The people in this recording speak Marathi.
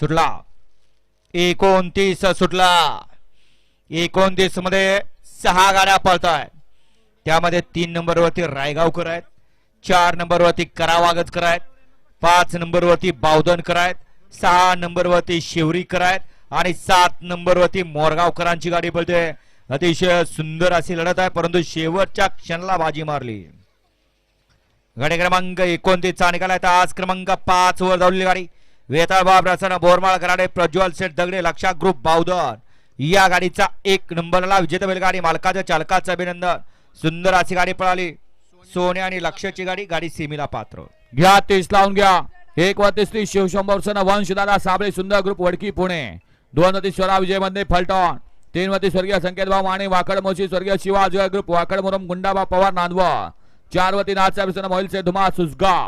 सुटला. एकोणतीस सुटला. एकोणतीसमध्ये सहा गाड्या पळताय. त्यामध्ये तीन नंबरवरती रायगावकर आहेत. चार नंबरवरती करावागतकर आहेत. पाच नंबरवरती बावधनकर आहेत. सहा नंबरवरती शेवरीकर आहेत. आणि सात नंबरवरती मोरगावकरांची गाडी पळते. अतिशय सुंदर अशी लढत आहे. परंतु शेवटच्या क्षणाला बाजी मारली. गाडी क्रमांक एकोणतीसचा निकाल आहे. तर आज क्रमांक पाच वर धावलेली गाडी. वेताळ बाब बोरमाळ कराडे प्रज्वल सेठ दगडे लक्षा ग्रुप बावधन. या गाडीचा एक नंबरला विजेता बैलगाडी मालकाच्या चालकाचं अभिनंदन. सुंदर अशी गाडी पळाली. सोने आणि लक्षची गाडी गाडी सिमीला पात्र. घ्या तीस लावून घ्या. एक वतीस शिवशंभर सन वंशदादा साबळे सुंदर ग्रुप वडकी पुणे. दोन वती स्वरा विजयमध्ये फलटण. तीन वती स्वर्गीय संकेत भाऊ माने वाकड मोशी स्वर्गीय शिवाजी ग्रुप वाकड मुरम गुंडाबा पवार नांदवा. चार वती नाचा मोहिल धुमा सुसगाव